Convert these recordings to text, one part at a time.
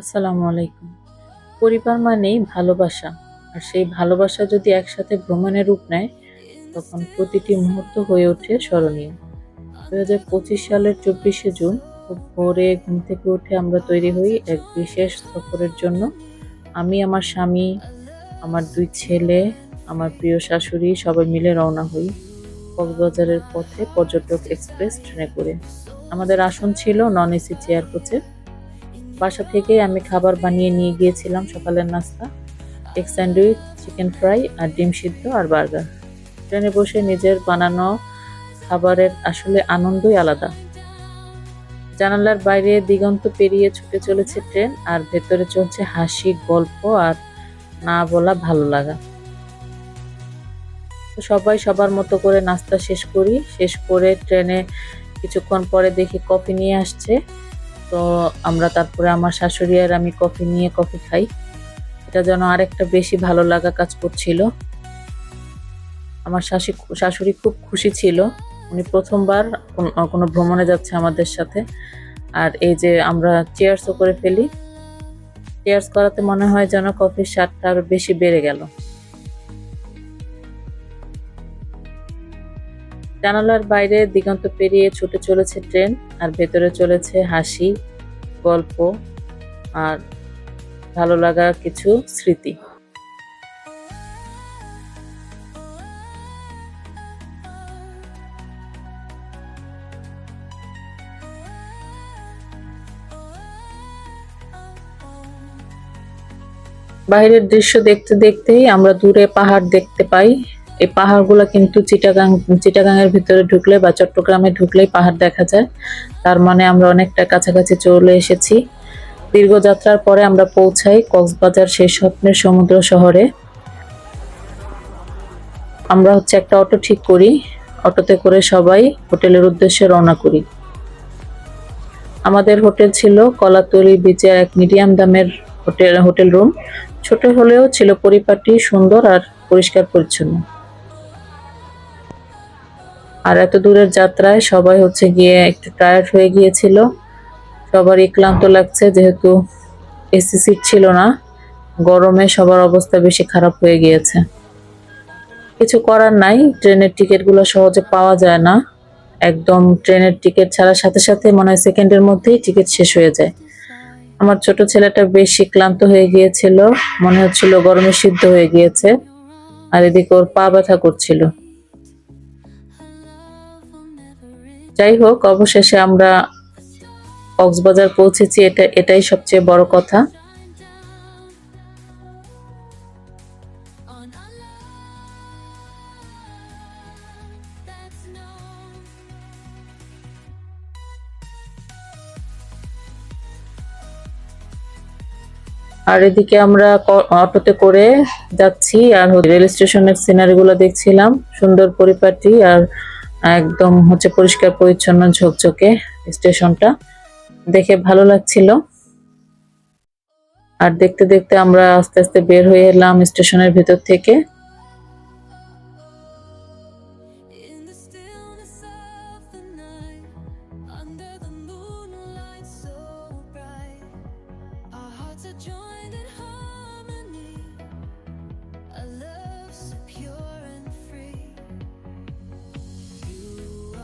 আসসালামু আলাইকুম। পরিবার মানেই ভালোবাসা। আর সেই ভালোবাসা যদি একসাথে ভ্রমণের রূপ নেয়, তখন প্রতিটি মুহূর্ত হয়ে ওঠে স্মরণীয়। দু হাজার পঁচিশ সালের চব্বিশে জুন ভোরে ঘুম থেকে উঠে আমরা তৈরি হই এক বিশেষ সফরের জন্য। আমি, আমার স্বামী, আমার দুই ছেলে, আমার প্রিয় শাশুড়ি সবাই মিলে রওনা হই কক্সবাজারের পথে পর্যটক এক্সপ্রেস ট্রেনে করে। আমাদের আসন ছিল নন এসি চেয়ার কোচে বাসা থেকে আমি খাবার বানিয়ে নিয়ে গিয়েছিলাম সকালের নাস্তা এগ স্যান্ডউইচ চিকেন ফ্রাই আর ডিম সিদ্ধ আর বার্গার। ট্রেনে বসে নিজের বানানো খাবারের আসলে আনন্দই আলাদা। জানালার বাইরে দিগন্ত পেরিয়ে ছুটে চলেছে ট্রেন আর ভেতরে চলছে হাসি, গল্প আর না বলা ভালো লাগা। সবাই সবার মতো করে নাস্তা শেষ করি। শেষ করে ট্রেনে কিছুক্ষণ পরে দেখি কফি নিয়ে আসছে। তো আমরা তারপরে আমার শাশুড়ি আর আমি কফি নিয়ে কফি খাই। এটা যেন আরেকটা বেশি ভালো লাগা কাজ করছিল। আমার শাশি শাশুড়ি খুব খুশি ছিল। উনি প্রথমবার কোন- ভ্রমণে যাচ্ছে আমাদের সাথে। আর এই যে আমরা চেয়ার্সও করে ফেলি। চেয়ার্স করাতে মনে হয় যেন কফির স্বাদটা আরও বেশি বেড়ে গেল। জানালার বাইরে দিগন্ত পেরিয়ে ছুটে চলেছে ট্রেন আর ভেতরে চলেছে হাসি, গল্প আর ভালো লাগা কিছু স্মৃতি। বাইরের দৃশ্য দেখতে দেখতেই আমরা দূরে পাহাড় দেখতে পাই। এই পাহাড়গুলো কিন্তু চিটাগাং চিটাগাংয়ের ভিতরে ঢুকলে বা চট্টগ্রামে ঢুকলেই পাহাড় দেখা যায়। তার মানে আমরা অনেকটা কাছাকাছি চলে এসেছি। দীর্ঘ যাত্রার পরে আমরা পৌঁছাই কক্সবাজার সেই স্বপ্নের সমুদ্র শহরে। আমরা হচ্ছে একটা অটো ঠিক করি, অটোতে করে সবাই হোটেলের উদ্দেশ্যে রওনা করি। আমাদের হোটেল ছিল কলাতলি বিচের এক মিডিয়াম দামের হোটেল হোটেল রুম। ছোট হলেও ছিল পরিপাটি, সুন্দর আর পরিষ্কার পরিচ্ছন্ন। আর এত দূরের যাত্রায় সবাই হচ্ছে গিয়ে একটু টায়ার্ড হয়ে গিয়েছিল। সবারই ক্লান্ত লাগছে, যেহেতু এসি সিট ছিল না। গরমে সবার অবস্থা বেশি খারাপ হয়ে গিয়েছে। কিছু করার নাই, ট্রেনের টিকিটগুলো সহজে পাওয়া যায় না। একদম ট্রেনের টিকিট ছাড়ার সাথে সাথে মনে হয় সেকেন্ডের মধ্যেই টিকিট শেষ হয়ে যায়। আমার ছোট ছেলেটা বেশি ক্লান্ত হয়ে গিয়েছিল, মনে হচ্ছিল গরমে সিদ্ধ হয়ে গিয়েছে। আর এদিকে ওর পা ব্যথা করছিল। যাই হোক, অবশেষে আমরা কক্সবাজার পৌঁছেছি, এটা, এটাই সবচেয়ে বড় কথা। আর এদিকে আমরা অটোতে করে যাচ্ছি, আর রেল স্টেশনের সিনারি গুলো দেখছিলাম, সুন্দর পরিপাটি, আর একদম হচ্ছে পরিষ্কার, পরিচ্ছন্ন ঝকঝকে স্টেশনটা। দেখে ভালো লাগছিল। আর দেখতে দেখতে আমরা আস্তে আস্তে বের হয়ে এলাম স্টেশনের ভেতর থেকে।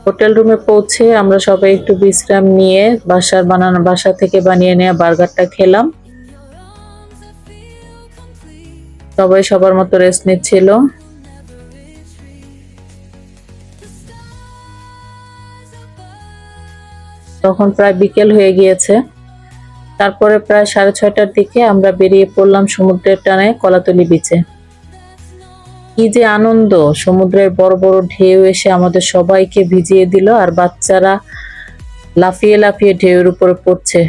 হোটেল রুমে পৌঁছে আমরা সবাই একটু বিশ্রাম নিয়ে বাসার বানানো, বাসা থেকে বানিয়ে নেওয়া বার্গারটা খেলাম. সবাই সবার মতো রেস্ট নিচ্ছিল। তখন প্রায় বিকেল হয়ে গিয়েছে। তারপরে প্রায় সাড়ে ছয়টার দিকে আমরা বেরিয়ে পড়লাম সমুদ্রের টানে কলাতলি বিচে কি যে আনন্দ। সমুদ্রের বড় বড় ঢেউ এসে আমাদের সবাইকে ভিজিয়ে দিল আর বাচ্চারা লাফিয়ে লাফিয়ে ঢেউয়ের উপরে পড়ছে।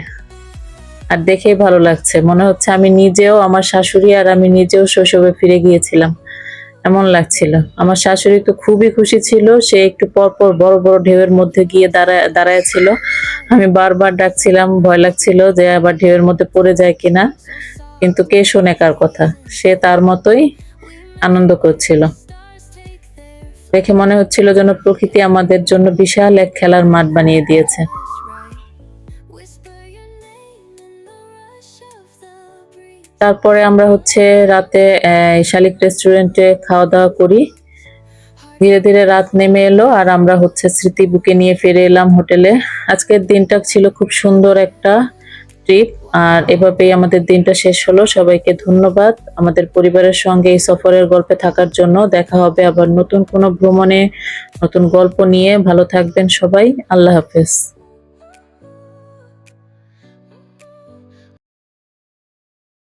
আর দেখেই ভালো লাগছে। মনে হচ্ছে আমি নিজেও আমার শাশুড়ি আর আমি নিজেও শৈশবে ফিরে গিয়েছিলাম। এমন লাগছিল। আমার শাশুড়ি তো খুবই খুশি ছিল। সে একটু পর পর বড় বড় ঢেউয়ের মধ্যে গিয়ে দাঁড়ায় দাঁড়ায় ছিল আমি বারবার ডাকছিলাম, ভয় লাগছিল যে আবার ঢেউয়ের মধ্যে পড়ে যায় কিনা। কিন্তু কে শোনে কার কথা? সে তার মতোই আনন্দ করছিল। দেখে মনে হচ্ছিল যেন প্রকৃতি আমাদের জন্য বিশাল এক খেলার মাঠ বানিয়ে দিয়েছে। তারপরে আমরা হচ্ছে রাতে শালিক রেস্টুরেন্টে খাওয়া দাওয়া করি। ধীরে ধীরে রাত নেমে এলো আর আমরা হচ্ছে স্মৃতি বুকে নিয়ে ফিরে এলাম হোটেলে। আজকের দিনটা ছিল খুব সুন্দর একটা ট্রিপ। আর এভাবেই আমাদের দিনটা শেষ হলো। সবাইকে ধন্যবাদ। আমাদের পরিবারের সঙ্গে এই সফরের গল্পে থাকার জন্য দেখা হবে আবার নতুন কোনো ভ্রমণে, নতুন গল্প নিয়ে। ভালো থাকবেন সবাই। আল্লাহ হাফেজ।